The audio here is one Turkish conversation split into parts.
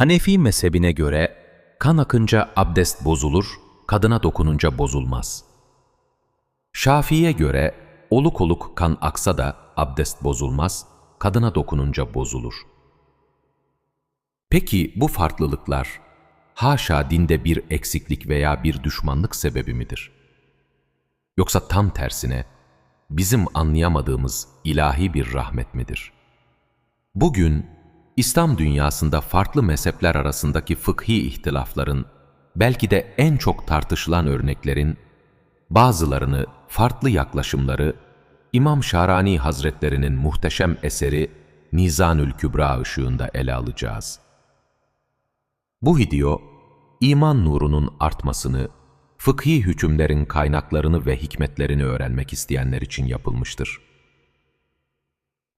Hanefi mezhebine göre kan akınca abdest bozulur, kadına dokununca bozulmaz. Şafii'ye göre oluk oluk kan aksa da abdest bozulmaz, kadına dokununca bozulur. Peki bu farklılıklar haşa dinde bir eksiklik veya bir düşmanlık sebebi midir? Yoksa tam tersine bizim anlayamadığımız ilahi bir rahmet midir? Bugün İslam dünyasında farklı mezhepler arasındaki fıkhi ihtilafların belki de en çok tartışılan örneklerin bazılarını farklı yaklaşımları İmam Şarani Hazretlerinin muhteşem eseri Nizanül Kübra ışığında ele alacağız. Bu video, iman nurunun artmasını, fıkhi hükümlerin kaynaklarını ve hikmetlerini öğrenmek isteyenler için yapılmıştır.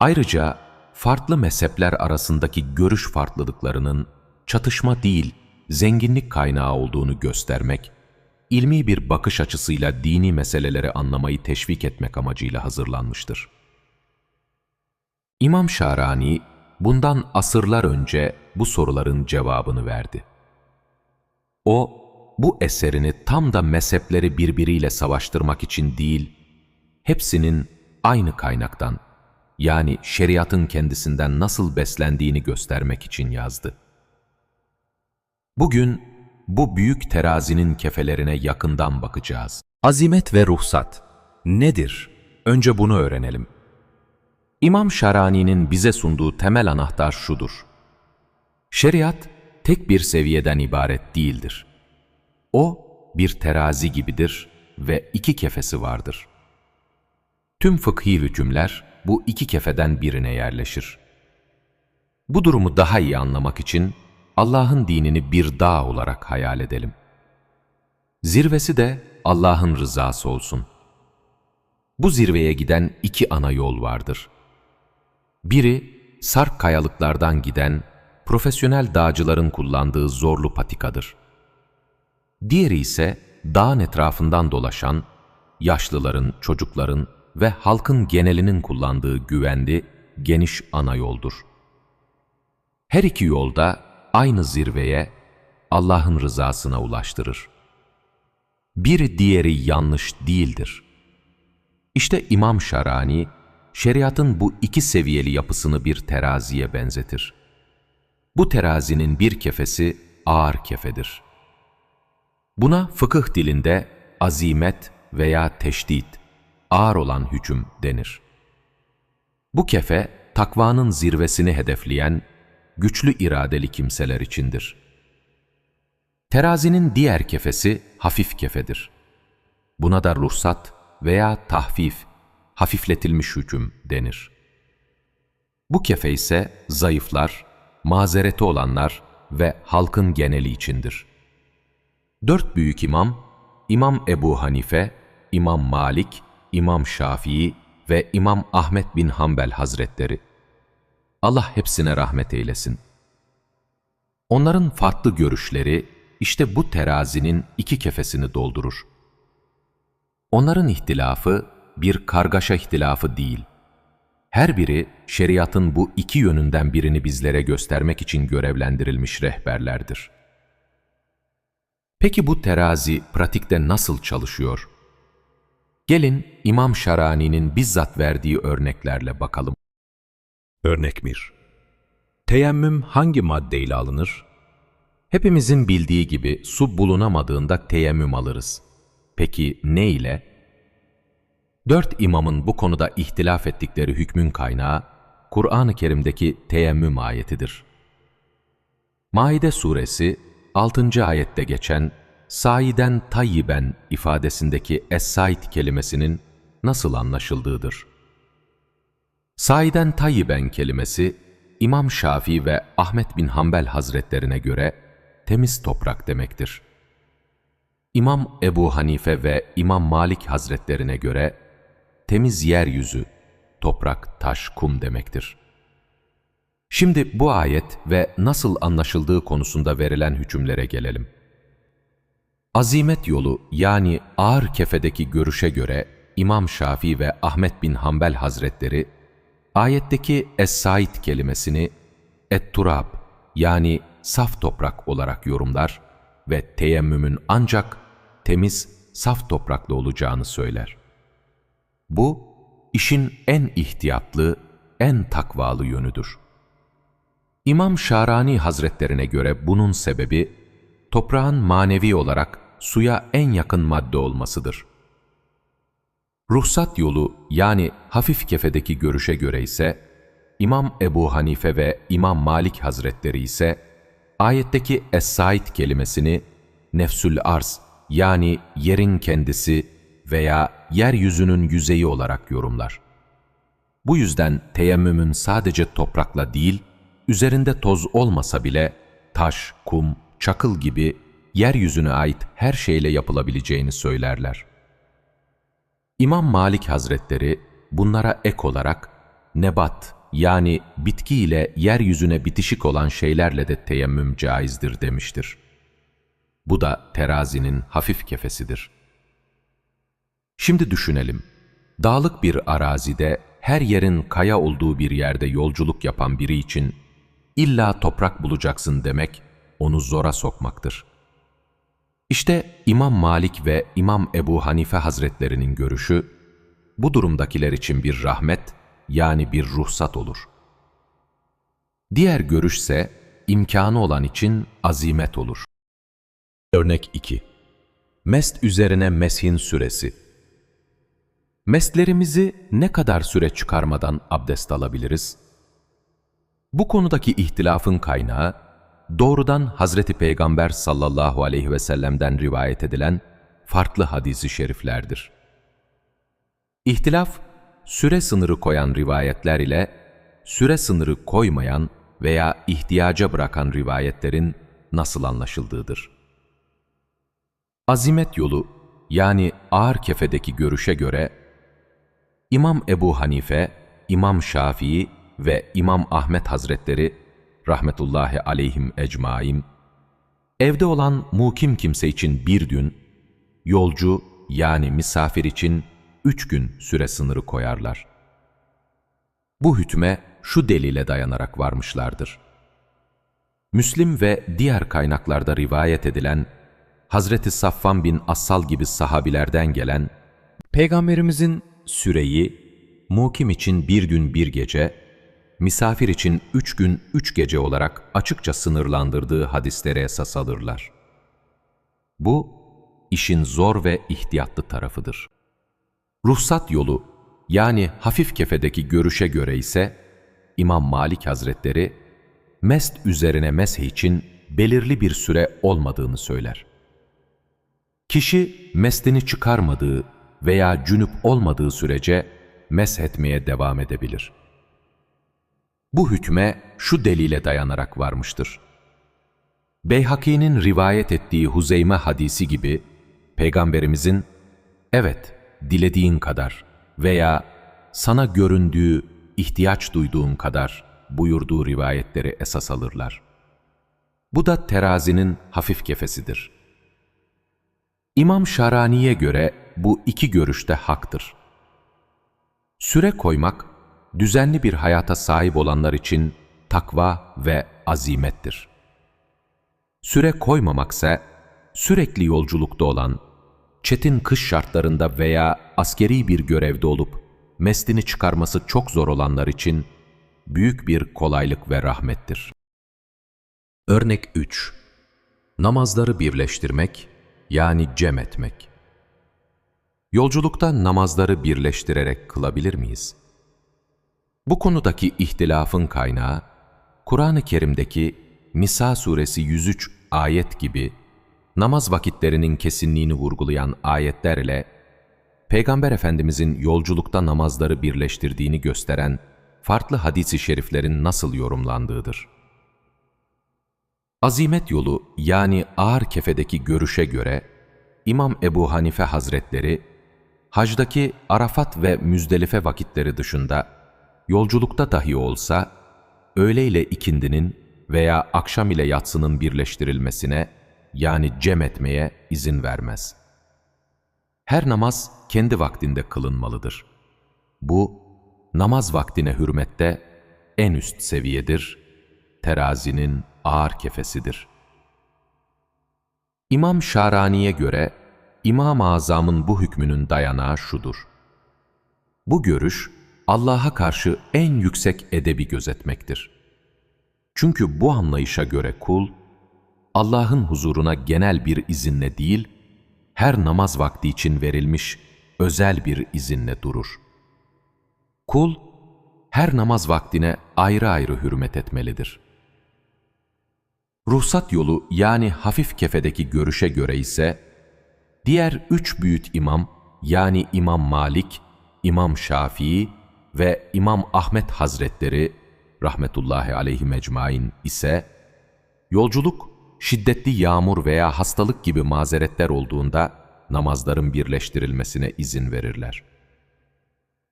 Ayrıca farklı mezhepler arasındaki görüş farklılıklarının çatışma değil, zenginlik kaynağı olduğunu göstermek, ilmi bir bakış açısıyla dini meseleleri anlamayı teşvik etmek amacıyla hazırlanmıştır. İmam Şarani, bundan asırlar önce bu soruların cevabını verdi. O, bu eserini tam da mezhepleri birbiriyle savaştırmak için değil, hepsinin aynı kaynaktan, yani şeriatın kendisinden nasıl beslendiğini göstermek için yazdı. Bugün bu büyük terazinin kefelerine yakından bakacağız. Azimet ve ruhsat nedir? Önce bunu öğrenelim. İmam Şarani'nin bize sunduğu temel anahtar şudur. Şeriat tek bir seviyeden ibaret değildir. O bir terazi gibidir ve iki kefesi vardır. Tüm fıkhi hükümler bu iki kefeden birine yerleşir. Bu durumu daha iyi anlamak için Allah'ın dinini bir dağ olarak hayal edelim. Zirvesi de Allah'ın rızası olsun. Bu zirveye giden iki ana yol vardır. Biri, sarp kayalıklardan giden, profesyonel dağcıların kullandığı zorlu patikadır. Diğeri ise dağın etrafından dolaşan, yaşlıların, çocukların ve halkın genelinin kullandığı güvenli, geniş ana yoldur. Her iki yolda aynı zirveye, Allah'ın rızasına ulaştırır. Biri diğeri yanlış değildir. İşte İmam Şarani, şeriatın bu iki seviyeli yapısını bir teraziye benzetir. Bu terazinin bir kefesi ağır kefedir. Buna fıkıh dilinde azimet veya teşdit, ağır olan hüküm denir. Bu kefe, takvanın zirvesini hedefleyen, güçlü iradeli kimseler içindir. Terazinin diğer kefesi hafif kefedir. Buna da ruhsat veya tahfif, hafifletilmiş hüküm denir. Bu kefe ise zayıflar, mazereti olanlar ve halkın geneli içindir. Dört büyük imam, İmam Ebu Hanife, İmam Malik, İmam Şafii ve İmam Ahmet bin Hanbel Hazretleri. Allah hepsine rahmet eylesin. Onların farklı görüşleri işte bu terazinin iki kefesini doldurur. Onların ihtilafı bir kargaşa ihtilafı değil. Her biri şeriatın bu iki yönünden birini bizlere göstermek için görevlendirilmiş rehberlerdir. Peki bu terazi pratikte nasıl çalışıyor? Gelin İmam Şarani'nin bizzat verdiği örneklerle bakalım. Örnek 1. Teyemmüm hangi maddeyle alınır? Hepimizin bildiği gibi su bulunamadığında teyemmüm alırız. Peki ne ile? Dört imamın bu konuda ihtilaf ettikleri hükmün kaynağı, Kur'an-ı Kerim'deki teyemmüm ayetidir. Maide suresi 6. ayette geçen Saiden tayyiben ifadesindeki es-said kelimesinin nasıl anlaşıldığıdır. Saiden tayyiben kelimesi İmam Şafii ve Ahmet bin Hanbel hazretlerine göre temiz toprak demektir. İmam Ebu Hanife ve İmam Malik hazretlerine göre temiz yeryüzü, toprak, taş, kum demektir. Şimdi bu ayet ve nasıl anlaşıldığı konusunda verilen hükümlere gelelim. Azimet yolu yani ağır kefedeki görüşe göre İmam Şafii ve Ahmet bin Hanbel hazretleri ayetteki Es-Said kelimesini Et-Turab yani saf toprak olarak yorumlar ve teyemmümün ancak temiz, saf topraklı olacağını söyler. Bu, işin en ihtiyatlı, en takvalı yönüdür. İmam Şarani Hazretlerine göre bunun sebebi, toprağın manevi olarak suya en yakın madde olmasıdır. Ruhsat yolu yani hafif kefedeki görüşe göre ise, İmam Ebu Hanife ve İmam Malik Hazretleri ise, ayetteki Es-Said kelimesini nefsül arz yani yerin kendisi veya yeryüzünün yüzeyi olarak yorumlar. Bu yüzden teyemmümün sadece toprakla değil, üzerinde toz olmasa bile taş, kum, çakıl gibi yeryüzüne ait her şeyle yapılabileceğini söylerler. İmam Malik Hazretleri bunlara ek olarak nebat yani bitki ile yeryüzüne bitişik olan şeylerle de teyemmüm caizdir demiştir. Bu da terazinin hafif kefesidir. Şimdi düşünelim. Dağlık bir arazide her yerin kaya olduğu bir yerde yolculuk yapan biri için illa toprak bulacaksın demek onu zora sokmaktır. İşte İmam Malik ve İmam Ebu Hanife Hazretlerinin görüşü, bu durumdakiler için bir rahmet yani bir ruhsat olur. Diğer görüşse imkanı olan için azimet olur. Örnek 2. Mest üzerine meshin süresi. Meslerimizi ne kadar süre çıkarmadan abdest alabiliriz? Bu konudaki ihtilafın kaynağı, doğrudan Hazreti Peygamber sallallahu aleyhi ve sellem'den rivayet edilen farklı hadisi şeriflerdir. İhtilaf, süre sınırı koyan rivayetler ile süre sınırı koymayan veya ihtiyaca bırakan rivayetlerin nasıl anlaşıldığıdır. Azimet yolu yani ağır kefedeki görüşe göre İmam Ebu Hanife, İmam Şafii ve İmam Ahmet Hazretleri rahmetullahi aleyhim ecmaim evde olan mukim kimse için bir gün, yolcu yani misafir için üç gün süre sınırı koyarlar. Bu hükme şu delile dayanarak varmışlardır. Müslim ve diğer kaynaklarda rivayet edilen Hazreti Safvan bin Assal gibi sahabilerden gelen Peygamberimizin süreyi mukim için bir gün bir gece, misafir için üç gün üç gece olarak açıkça sınırlandırdığı hadislere esas alırlar. Bu, işin zor ve ihtiyatlı tarafıdır. Ruhsat yolu, yani hafif kefedeki görüşe göre ise, İmam Malik Hazretleri, mest üzerine mesh için belirli bir süre olmadığını söyler. Kişi mestini çıkarmadığı veya cünüp olmadığı sürece mesh etmeye devam edebilir. Bu hükme şu delile dayanarak varmıştır. Beyhaki'nin rivayet ettiği Huzeyme hadisi gibi, Peygamberimizin, evet, dilediğin kadar veya sana göründüğü, ihtiyaç duyduğun kadar buyurduğu rivayetleri esas alırlar. Bu da terazinin hafif kefesidir. İmam Şarani'ye göre bu iki görüşte haktır. Süre koymak, düzenli bir hayata sahip olanlar için takva ve azimettir. Süre koymamaksa, sürekli yolculukta olan, çetin kış şartlarında veya askeri bir görevde olup meslini çıkarması çok zor olanlar için büyük bir kolaylık ve rahmettir. Örnek 3. Namazları birleştirmek yani cem etmek. Yolculukta namazları birleştirerek kılabilir miyiz? Bu konudaki ihtilafın kaynağı, Kur'an-ı Kerim'deki Nisa suresi 103 ayet gibi namaz vakitlerinin kesinliğini vurgulayan ayetler ile Peygamber Efendimizin yolculukta namazları birleştirdiğini gösteren farklı hadisi şeriflerin nasıl yorumlandığıdır. Azimet yolu yani ağır kefedeki görüşe göre İmam Ebu Hanife Hazretleri, hacdaki Arafat ve Müzdelife vakitleri dışında yolculukta dahi olsa, öğle ile ikindinin veya akşam ile yatsının birleştirilmesine yani cem etmeye izin vermez. Her namaz kendi vaktinde kılınmalıdır. Bu, namaz vaktine hürmette en üst seviyedir, terazinin ağır kefesidir. İmam Şarani'ye göre İmam-ı Azam'ın bu hükmünün dayanağı şudur. Bu görüş Allah'a karşı en yüksek edebi gözetmektir. Çünkü bu anlayışa göre kul, Allah'ın huzuruna genel bir izinle değil, her namaz vakti için verilmiş özel bir izinle durur. Kul, her namaz vaktine ayrı ayrı hürmet etmelidir. Ruhsat yolu yani hafif kefedeki görüşe göre ise, diğer üç büyük imam yani İmam Malik, İmam Şafii ve İmam Ahmet Hazretleri rahmetullahi aleyhi mecmain ise, yolculuk, şiddetli yağmur veya hastalık gibi mazeretler olduğunda namazların birleştirilmesine izin verirler.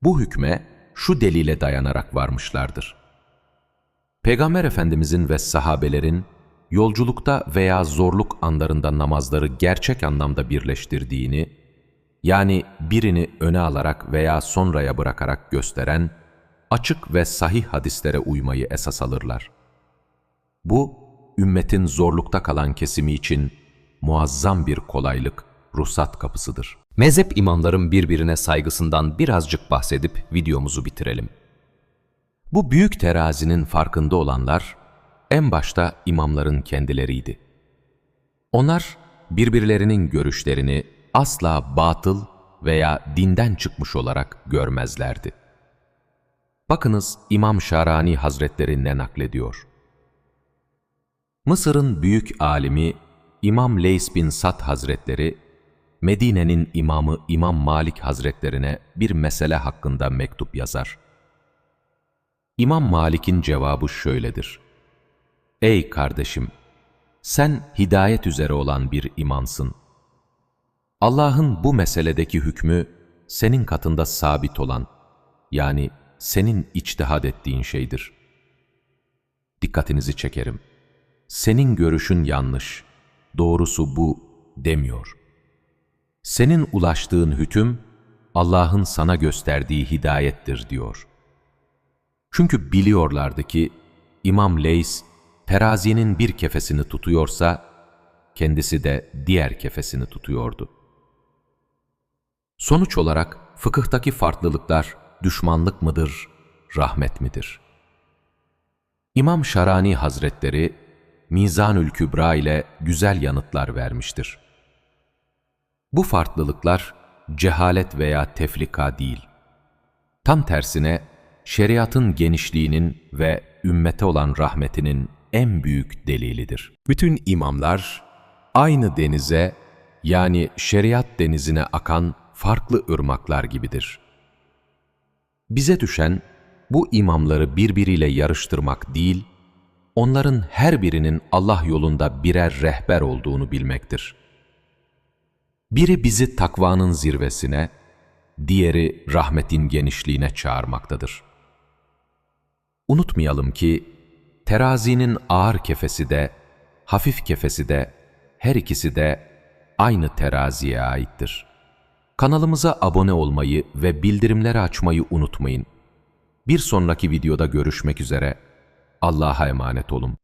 Bu hükme şu delile dayanarak varmışlardır. Peygamber Efendimizin ve sahabelerin yolculukta veya zorluk anlarında namazları gerçek anlamda birleştirdiğini, yani birini öne alarak veya sonraya bırakarak gösteren, açık ve sahih hadislere uymayı esas alırlar. Bu, ümmetin zorlukta kalan kesimi için muazzam bir kolaylık, ruhsat kapısıdır. Mezhep imamların birbirine saygısından birazcık bahsedip videomuzu bitirelim. Bu büyük terazinin farkında olanlar, en başta imamların kendileriydi. Onlar, birbirlerinin görüşlerini asla batıl veya dinden çıkmış olarak görmezlerdi. Bakınız İmam Şarani Hazretleri ne naklediyor. Mısır'ın büyük alimi İmam Leys bin Sad Hazretleri, Medine'nin imamı İmam Malik Hazretlerine bir mesele hakkında mektup yazar. İmam Malik'in cevabı şöyledir. Ey kardeşim! Sen hidayet üzere olan bir imamsın. Allah'ın bu meseledeki hükmü senin katında sabit olan, yani senin içtihad ettiğin şeydir. Dikkatinizi çekerim. Senin görüşün yanlış, doğrusu bu demiyor. Senin ulaştığın hüküm, Allah'ın sana gösterdiği hidayettir diyor. Çünkü biliyorlardı ki, İmam Leys, terazinin bir kefesini tutuyorsa, kendisi de diğer kefesini tutuyordu. Sonuç olarak fıkıhtaki farklılıklar düşmanlık mıdır, rahmet midir? İmam Şarani Hazretleri, Mizanül Kübra ile güzel yanıtlar vermiştir. Bu farklılıklar cehalet veya tefrika değil. Tam tersine şeriatın genişliğinin ve ümmete olan rahmetinin en büyük delilidir. Bütün imamlar aynı denize yani şeriat denizine akan farklı ırmaklar gibidir. Bize düşen bu imamları birbiriyle yarıştırmak değil, onların her birinin Allah yolunda birer rehber olduğunu bilmektir. Biri bizi takvanın zirvesine, diğeri rahmetin genişliğine çağırmaktadır. Unutmayalım ki, terazinin ağır kefesi de, hafif kefesi de, her ikisi de aynı teraziye aittir. Kanalımıza abone olmayı ve bildirimleri açmayı unutmayın. Bir sonraki videoda görüşmek üzere. Allah'a emanet olun.